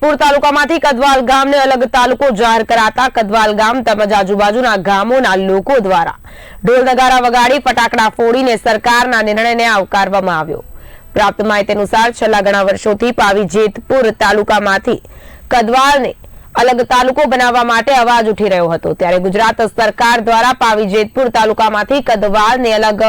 જેતપુર તાલુકામાંથી કદવાલ ગામને અલગ તાલુકો જાહેર કરાતા કદવાલ ગામ તેમજ આજુબાજુના ગામોના લોકો દ્વારા ઢોલ નગારા વગાડી ફટાકડા ફોડીને સરકારના નિર્ણયને આવકારવામાં આવ્યો. પ્રાપ્ત માહિતી અનુસાર છેલ્લા ઘણા વર્ષોથી પાવી જેતપુર તાલુકામાંથી કદવાલને અલગ તાલુકો બનાવવા માટે અવાજ ઉઠી રહ્યો હતો. ત્યારે ગુજરાત સરકાર દ્વારા પાવી જેતપુર તાલુકામાંથી કદવાલને અલગ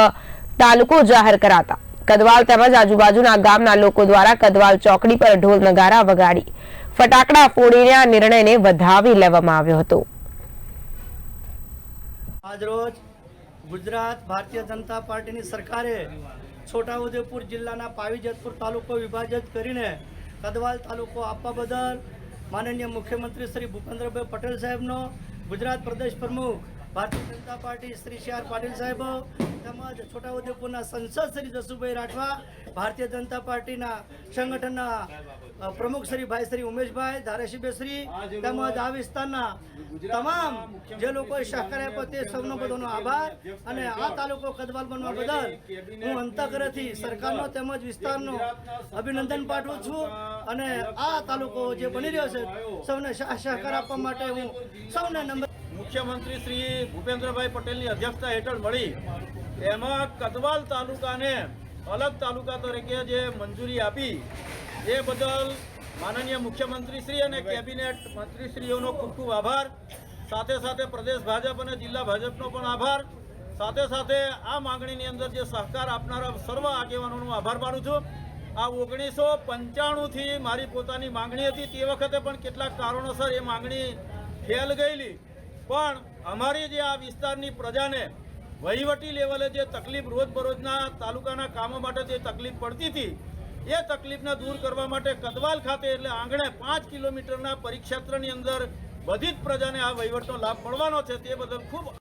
તાલુકો જાહેર કરાતા કદવાલ તેમજ આજુબાજુના ગામના લોકો દ્વારા કદવાલ ચોકડી પર ઢોલ નગારા વગાડી ફટાકડા ફોડીને આ નિર્ણયને વધાવી લેવામાં આવ્યો હતો. આજરોજ ગુજરાત ભારતીય જનતા પાર્ટીની સરકારે છોટાઉદેપુર જિલ્લાના પાવીજતપુર તાલુકો વિભાજિત કરીને કદવાલ તાલુકો આપવા બદલ માનનીય મુખ્યમંત્રી શ્રી ભૂપેન્દ્રભાઈ પટેલ સાહેબનો ગુજરાત પ્રદેશ પ્રમુખ Bharatiya Janata party Shri C R Patil સાહેબ, તેમજ છોટાઉદેપુરના સંસદ શ્રી જસુભાઈ રાઠવા, ભારતીય જનતા પાર્ટીના સંગઠનના પ્રમુખ શ્રી ભાઈ શ્રી ઉમેશભાઈ ધારાસભ્યશ્રી તેમજ આ વિસ્તારના તમામ જે લોકોએ સહકાર આપ્યો તે સૌનો બધાનો આભાર. અને આ તાલુકો કદવાલ બનવા બદલ હું અંતઃકરણથી સરકારનો તેમજ વિસ્તારનો અભિનંદન પાઠવું છું. અને આ તાલુકો જે બની રહ્યો છે, સૌને સહ- સહકાર આપવા માટે હું સૌને નમ્ર મુખ્યમંત્રી શ્રી ભૂપેન્દ્રભાઈ પટેલની અધ્યક્ષતા હેઠળ મળી. એમાં કદવાલ તાલુકાને અલગ તાલુકા તરીકે જે મંજૂરી આપી, એ બદલ માનનીય મુખ્યમંત્રી શ્રી અને કેબિનેટ મંત્રીશ્રીઓનો ખૂબ ખૂબ આભાર. સાથે સાથે પ્રદેશ ભાજપ અને જિલ્લા ભાજપનો પણ આભાર. સાથે સાથે આ માંગણીની અંદર જે સહકાર આપનારા સર્વ આગેવાનોનો આભાર માનું છું. આ ઓગણીસો પંચાણુંથી મારી પોતાની માંગણી હતી તે વખતે પણ કેટલાક કારણોસર એ માંગણી ફેલ ગયેલી. પણ અમારી જે આ વિસ્તારની પ્રજાને વહીવટી લેવલે જે તકલીફ રોજબરોજના તાલુકાના કામો માટે જે તકલીફ પડતી હતી, એ તકલીફને દૂર કરવા માટે કદવાલ ખાતે એટલે આંગણે પાંચ કિલોમીટરના પરિક્ષેત્રની અંદર બધી જ પ્રજાને આ વહીવટનો લાભ મળવાનો છે તે બદલ ખૂબ